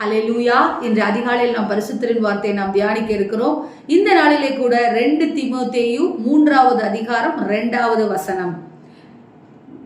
ஹalleluya. இன்று அதிகாலையில் நாம் பரிசுத்தரின் வார்த்தையை நாம் தியானிக்க இருக்கிறோம். இந்த நாளிலே கூட ரெண்டு திமோத்தேயு மூன்றாவது அதிகாரம் இரண்டாவது வசனம்.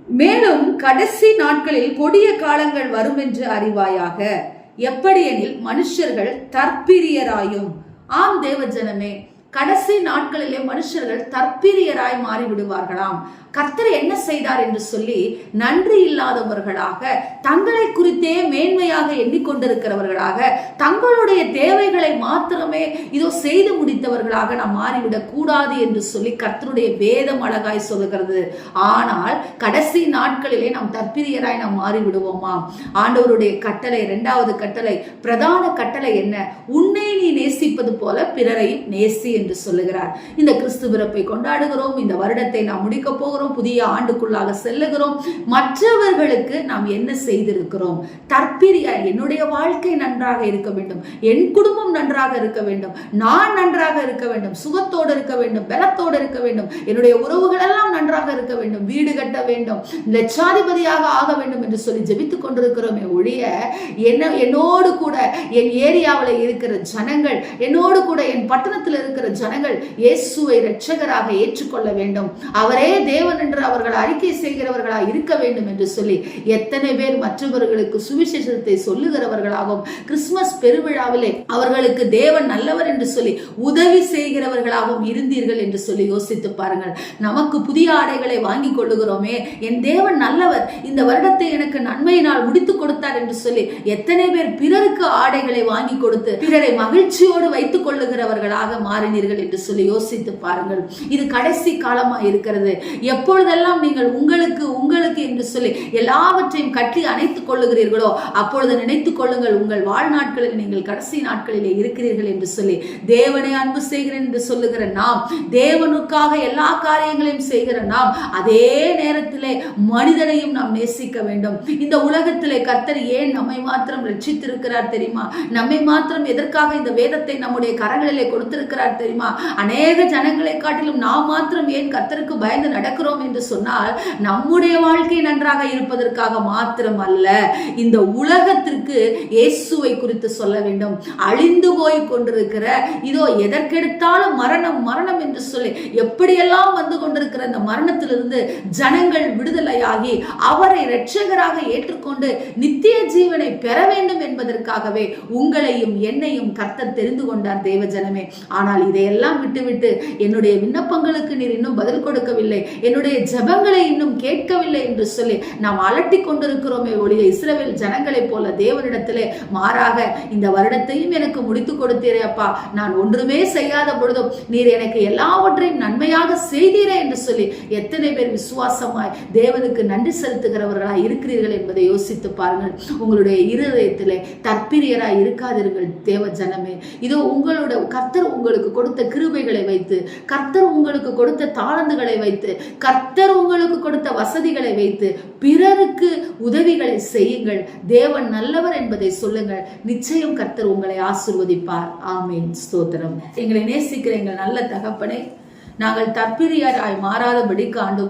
மேலும் கடைசி நாட்களில் கொடிய காலங்கள் வரும் என்று அறிவாயாக. எப்படியெனில் மனுஷர்கள் தற்பிரியராயும். ஆம் தேவ ஜனமே கடைசி நாட்களிலே மனுஷர்கள் தற்பிரியராய் மாறி விடுவார்களாம் கர்த்தர் என்ன செய்தார் என்று சொல்லி நன்றி இல்லாதவர்களாக தங்களை குறித்தே மேன்மையாக எண்ணிக்கொண்டிருக்கிறவர்களாக தங்களுடைய தேவைகளை மாத்திரமே இதோ செய்து முடித்தவர்களாக நாம் மாறிவிடக் கூடாது என்று சொல்லி கர்த்தருடைய வேதம் அழகாய் சொல்லுகிறது. ஆனால் கடைசி நாட்களிலே நாம் தற்பிரியராய் நாம் மாறி விடுவோமா ஆண்டவருடைய கட்டளை இரண்டாவது கட்டளை பிரதான கட்டளை என்ன? உன்னை நீ நேசிப்பது போல பிறரையும் நேசி என்று சொல்லுகிறார். இந்த கிறிஸ்து பிறப்பை கொண்டாடுகிறோம். இந்த வருடத்தை நாம் முடிக்க போகிறோம். புதிய ஆண்டுக்குள்ளாக செல்லுகிறோம். மற்றவர்களுக்கு நாம் என்ன செய்திருக்கிறோம்? தற்பிரியா என்னுடைய வாழ்க்கை நன்றாக இருக்க வேண்டும். என் குடும்பம் நன்றாக இருக்க வேண்டும். நான் நன்றாக இருக்க வேண்டும். சுகத்தோடு இருக்க வேண்டும். பலத்தோடு இருக்க வேண்டும். என்னுடைய உறவுகள் எல்லாம் நன்றாக இருக்க வேண்டும். வீடு கட்ட வேண்டும். லட்சாதிபதியாக ஆக வேண்டும் என்று சொல்லி ஜெபித்துக் கொண்டிருக்கிறோமே ஒழிய என்ன என்னோடு கூட என் ஏரியாவில் இருக்கிற ஜனங்கள் என்னோடு கூட என் பட்டணத்தில் இருக்கிற ஜனங்கள் இயேசுவை இரட்சகராக ஏற்றுக்கொள்ள வேண்டும். அவரே தேவன் என்று அவர்கள் அறிக்கை செய்கிறவர்களாக இருக்க வேண்டும் என்று சொல்லி எத்தனை பேர் மற்றவர்களுக்கு சுவிசேஷத்தை சொல்லுகிறவர்களாகவும் கிறிஸ்துமஸ் பெருவிழாவிலே அவர்களுக்கு தேவன் நல்லவர் என்று சொல்லி உதவி செய்கிறவர்களாகவும் இருந்தீர்கள் என்று சொல்லி யோசித்து பாருங்கள். நமக்கு புதிய ஆடைகளை வாங்கி கொள்ளுகிறோமே. என் தேவன் நல்லவர். இந்த வருடத்தை எனக்கு நன்மையினால் முடித்துக் கொடுத்தார் என்று சொல்லி எத்தனை பேர் பிறருக்கு ஆடைகளை வாங்கி கொடுத்து பிறரை மகிழ்ச்சியோடு வைத்துக் கொள்ளுகிறவர்களாக மாறினீர்கள். என்று சொல்லி யோசித்து பாருங்கள். இது கடைசி காலமாக இருக்கிறது. எப்பொழுதெல்லாம் நீங்கள் உங்களுக்கு உங்களுக்கு என்று சொல்லி எல்லாவற்றையும் கட்டி அணைத்துக் கொள்ளுகிறீர்களோ அப்பொழுது நினைத்துக் கொள்ளுங்கள் உங்கள் வாழ்நாட்களில் நீங்கள் கடைசி நாட்களிலே இருக்கிறீர்கள் என்று சொல்லி தேவனை அன்பு செய்கிறேன் என்று சொல்லுகிற நாம் தேவனுக்காக எல்லா காரியங்களையும் செய்கிற நாம் அதே நேரத்திலே மனிதனையும் நாம் நேசிக்க வேண்டும். இந்த உலகத்திலே கர்த்தர் ஏன் நம்மை மாத்திரம் ரட்சித்திருக்கிறார் தெரியுமா? நம்மை மாத்திரம் எதற்காக இந்த வேதத்தை நம்முடைய கரங்களிலே கொடுத்திருக்கிறார் தெரியும்? அநேக ஜனங்களை காட்டிலும் நாம் மாத்திரம் ஏன் கத்தருக்கு பயந்து நடக்கிறோம் என்று சொன்னால் நம்முடைய வாழ்க்கை நன்றாக இருப்பதற்காக மாத்திரம் அல்ல இந்த உலகத்திற்கு இயேசுவை குறித்து சொல்ல வேண்டும். அழிந்து போய் கொண்டிருக்கிற இதோ எதற்கெடுத்தாலும் மரணம் மரணம் என்று சொல்லி எப்படியெல்லாம் வந்து கொண்டிருக்கிற இந்த மரணத்திலிருந்து ஜனங்கள் விடுதலையாகி அவரை இரட்சகராக ஏற்றுக்கொண்டு நித்திய ஜீவனை பெற வேண்டும் என்பதற்காகவே உங்களையும் என்னையும் கர்த்தர் தெரிந்து கொண்டார் தேவ ஜனமே. ஆனால் இதையெல்லாம் விட்டுவிட்டு என்னுடைய விண்ணப்பங்களுக்கு நீர் இன்னும் பதில் கொடுக்கவில்லை. என்னுடைய ஜபங்களை இன்னும் கேட்கவில்லை என்று சொல்லி நாம் அலட்டி கொண்டிருக்கிறோமே ஒழிய இஸ்ரவேல் ஜனங்களைப் போல தேவனிடத்திலே மாறாக இந்த வருடத்தையும் எனக்கு முடித்து கொடுத்தீரே அப்பா. நான் ஒன்றுமே செய்யாத பொழுதும் நீர் எனக்கு எல்லா எல்லாவற்றையும் நன்மையாக செய்தீரே என்று சொல்லி எத்தனை பேர் விசுவாசமாய் தேவனுக்கு நன்றி செலுத்துகிறவர்களாய் இருக்கிறீர்கள் என்பதை யோசித்து பாருங்கள். உங்களுடைய இருதயத்திலே தற்பிரியராய் இருக்காதீர்கள் தேவ ஜனமே. இதோ உங்களோட கர்த்தர் உங்களுக்கு கொடுத்த கிருபைகளை வைத்து கர்த்தர் உங்களுக்கு கொடுத்த தாளந்துகளை வைத்து கர்த்தர் உங்களுக்கு கொடுத்த வசதிகளை வைத்து பிறருக்கு உதவிகளை செய்யுங்கள். தேவன் நல்லவர் என்பதை சொல்லுங்கள். நிச்சயம் கர்த்தர் உங்களை ஆசிர்வதிப்பார். ஆமீன். ஸ்தோத்திரம். எங்களை நேசிக்கிற எங்கள் நல்ல தகப்பனை நாங்கள் தற்பிரியராய் மாறாதபடிக்கு ஆண்டு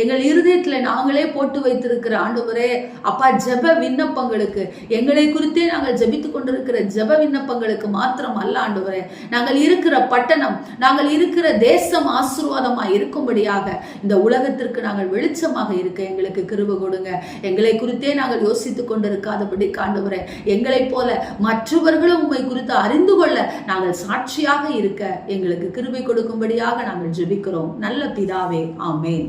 எங்கள் இருதயத்தில் நாங்களே போட்டு வைத்திருக்கிற ஆண்டவரே அப்பா ஜெப விண்ணப்பங்களுக்கு. எங்களை குறித்தே நாங்கள் ஜெபித்து கொண்டிருக்கிற ஜெப விண்ணப்பங்களுக்கு மாத்திரம் அல்ல ஆண்டவரே. நாங்கள் இருக்கிற பட்டணம் நாங்கள் இருக்கிற தேசம் ஆசீர்வாதமாக இருக்கும்படியாக இந்த உலகத்திற்கு நாங்கள் வெளிச்சமாக இருக்க எங்களுக்கு கிருப கொடுங்க. எங்களை குறித்தே நாங்கள் யோசித்து கொண்டிருக்காதபடி காண்டவரே எங்களைப் போல மற்றவர்களும் உண்மை குறித்து அறிந்து கொள்ள நாங்கள் சாட்சியாக இருக்க எங்களுக்கு கிருபை கொடுக்கும்படியாக நாங்கள் ஜெபிக்கிறோம். நல்ல பிதாவே ஆமேன்.